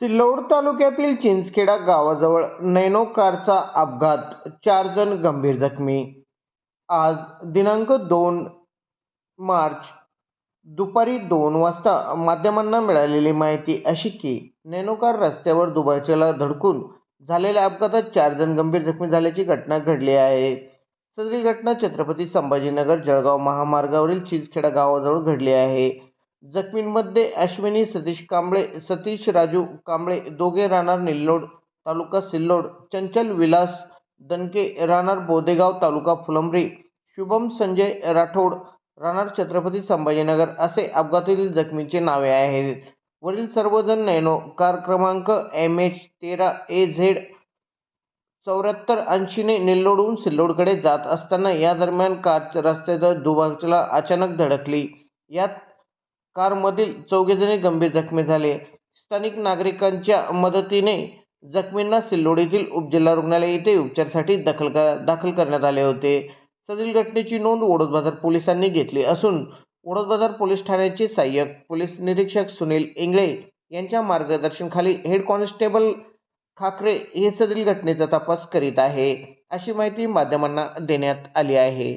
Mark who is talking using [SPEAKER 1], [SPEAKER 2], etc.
[SPEAKER 1] सिल्लोड तालुक्यातील चिंचखेडा गावाजवळ नैनो कारचा अपघात. चार जण गंभीर जखमी. आज दिनांक दोन मार्च दुपारी दोन वाजता माध्यमांना मिळालेली माहिती अशी की नैनो कार रस्त्यावर दुभाजकेला धडकून झालेल्या अपघातात चार जण गंभीर जखमी झाल्याची घटना घडली आहे. सदरी घटना छत्रपती संभाजीनगर जळगाव महामार्गावरील चिंचखेडा गावाजवळ घडली आहे. जखमींमध्ये अश्विनी सतीश कांबळे सतीश राजू कांबळे दोघे राहणार निल्लोड तालुका सिल्लोड चंचल विलास दणके राहणार बोदेगाव तालुका फुलंब्री शुभम संजय राठोड राहणार छत्रपती संभाजीनगर असे अपघातातील जखमींचे नावे आहेत. वरील सर्वजण नैनो कार क्रमांक एम एच तेरा ए झेड चौऱ्याहत्तर ऐंशीने निल्लोडहून सिल्लोडकडे जात असताना या दरम्यान कार रस्त्यात दुभाजला अचानक धडकली. यात कारमधील चौघेजणी गंभीर जखमी झाले. स्थानिक नागरिकांच्या मदतीने जखमींना सिल्लोड येथील उपजिल्हा रुग्णालय येथे उपचारासाठी दखल का दाखल करण्यात आले होते. सदरील घटनेची नोंद ओढद बाजार पोलिसांनी घेतली असून ओढद बाजार पोलीस ठाण्याचे सहाय्यक पोलीस निरीक्षक सुनील इंगळे यांच्या मार्गदर्शनखाली हेड कॉन्स्टेबल खाकरे हे सदरील घटनेचा तपास करीत आहे. अशी माहिती माध्यमांना देण्यात आली आहे.